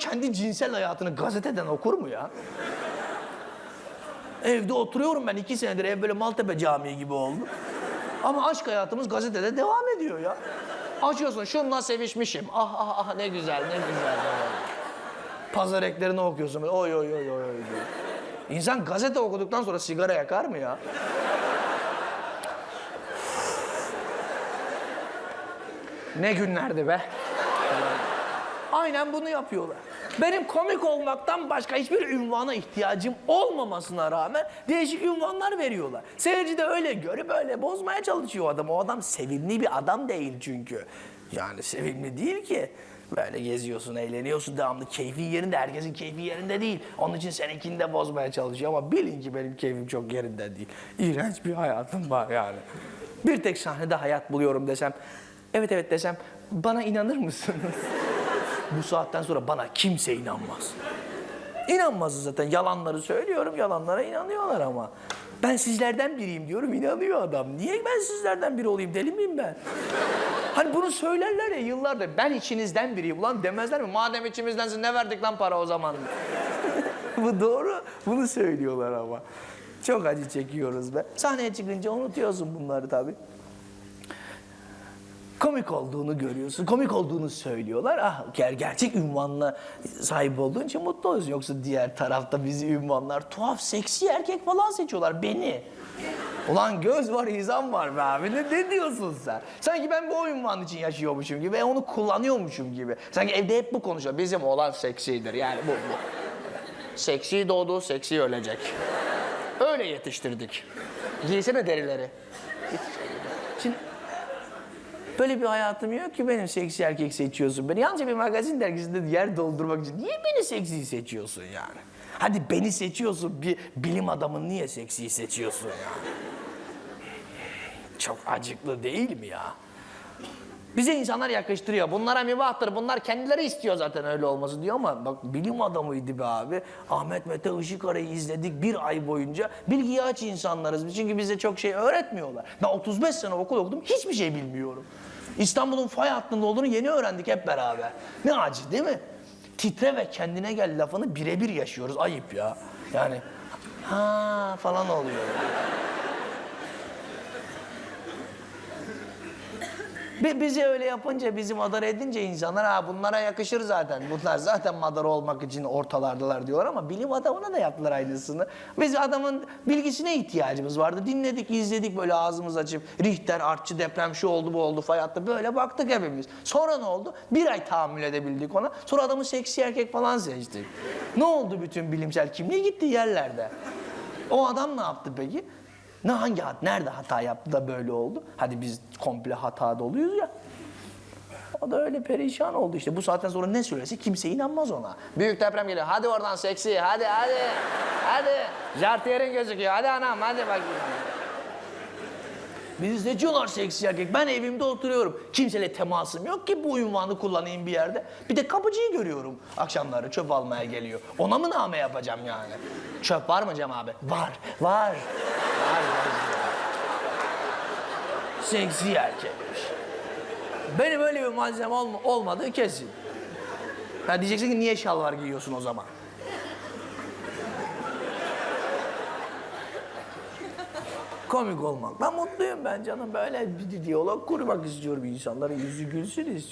kendi cinsel hayatını gazeteden okur mu ya? Evde oturuyorum ben iki senedir ev böyle Maltepe Camii gibi oldu. Ama aşk hayatımız gazetede devam ediyor ya. Açıyorsun şununla sevişmişim. Ah ah ah ne güzel ne güzel. Pazar eklerini okuyorsun. böyle, Oy oy oy oy oy. İnsan gazete okuduktan sonra sigara yakar mı ya? Ne günlerdi be. Aynen bunu yapıyorlar. Benim komik olmaktan başka hiçbir ünvana ihtiyacım olmamasına rağmen değişik ünvanlar veriyorlar. Seyirci de öyle görüp öyle bozmaya çalışıyor adam. O adam sevimli bir adam değil çünkü. Yani sevimli değil ki. Böyle geziyorsun, eğleniyorsun devamlı. Keyfin yerinde, herkesin keyfi yerinde değil. Onun için seninkini de bozmaya çalışıyor ama bilin ki benim keyfim çok yerinde değil. İğrenç bir hayatım var yani. Bir tek sahnede hayat buluyorum desem, evet evet desem bana inanır mısınız? Bu saatten sonra bana kimse inanmaz. İnanmaz zaten. Yalanları söylüyorum, yalanlara inanıyorlar ama. Ben sizlerden biriyim diyorum, inanıyor adam. Niye ben sizlerden biri olayım, deli miyim ben? Hani bunu söylerler ya yıllardır, ben içinizden biriyim. Ulan demezler mi? Madem içimizdensin ne verdik lan para o zaman? Bu doğru, bunu söylüyorlar ama. Çok acı çekiyoruz be. Sahneye çıkınca unutuyorsun bunları tabii komik olduğunu görüyorsun. Komik olduğunu söylüyorlar. Ah ger gerçek ünvanla sahip olduğun için mutlu. Yoksa diğer tarafta bizi ünvanlar tuhaf seksi erkek falan seçiyorlar beni. Ulan göz var, izan var be abi. Ne, ne diyorsun sen? Sanki ben bu ünvan için yaşıyormuşum gibi ve onu kullanıyormuşum gibi. Sanki evde hep bu konuşuyor. Bizim olan seksidir yani bu. bu. Seksi doğdu, seksi ölecek. Öyle yetiştirdik. Giysene derileri. Şimdi Böyle bir hayatım yok ki benim seksi erkek seçiyorsun beni. Yalnızca bir magazin dergisinde yer doldurmak için. Niye beni seksi seçiyorsun yani? Hadi beni seçiyorsun, bir bilim adamını niye seksi seçiyorsun yani? Çok acıklı değil mi ya? Bize insanlar yakıştırıyor. Bunlara mübahtır. Bunlar kendileri istiyor zaten öyle olması diyor ama bak bilim adamıydı be abi. Ahmet Mete Işıkara'yı izledik bir ay boyunca. Bilgiye aç insanlarız. Çünkü bize çok şey öğretmiyorlar. Ben 35 sene okul okudum. Hiçbir şey bilmiyorum. İstanbul'un fay hattında olduğunu yeni öğrendik hep beraber. Ne acı değil mi? Titre ve kendine gel lafını birebir yaşıyoruz. Ayıp ya. Yani ha falan oluyor. Bi- Bizi öyle yapınca, bizi madara edince insanlar ha bunlara yakışır zaten. Bunlar zaten madara olmak için ortalardılar diyorlar ama bilim adamına da yaptılar aynısını. Biz adamın bilgisine ihtiyacımız vardı. Dinledik, izledik böyle ağzımız açıp Richter, artçı deprem şu oldu bu oldu fay hattı böyle baktık hepimiz. Sonra ne oldu? Bir ay tahammül edebildik ona. Sonra adamı seksi erkek falan seçtik. Ne oldu bütün bilimsel kimliği gitti yerlerde. O adam ne yaptı peki? Ne hangi hat, nerede hata yaptı da böyle oldu? Hadi biz komple hata doluyuz ya. O da öyle perişan oldu işte. Bu saatten sonra ne söylese kimse inanmaz ona. Büyük deprem geliyor. Hadi oradan seksi. Hadi hadi. Hadi. Jartiyerin gözüküyor. Hadi anam hadi bakayım. Bizi seçiyorlar seksi erkek. Ben evimde oturuyorum. Kimseyle temasım yok ki bu ünvanı kullanayım bir yerde. Bir de kapıcıyı görüyorum. Akşamları çöp almaya geliyor. Ona mı name yapacağım yani? Çöp var mı Cem abi? Var, var. Var, var. Seksi erkekmiş. Benim öyle bir malzeme olma- olmadığı kesin. Ha diyeceksin ki niye şalvar giyiyorsun o zaman? Komik olmak. Ben mutluyum ben canım. Böyle bir diyalog kurmak istiyorum. insanların yüzü gülsün istiyorum.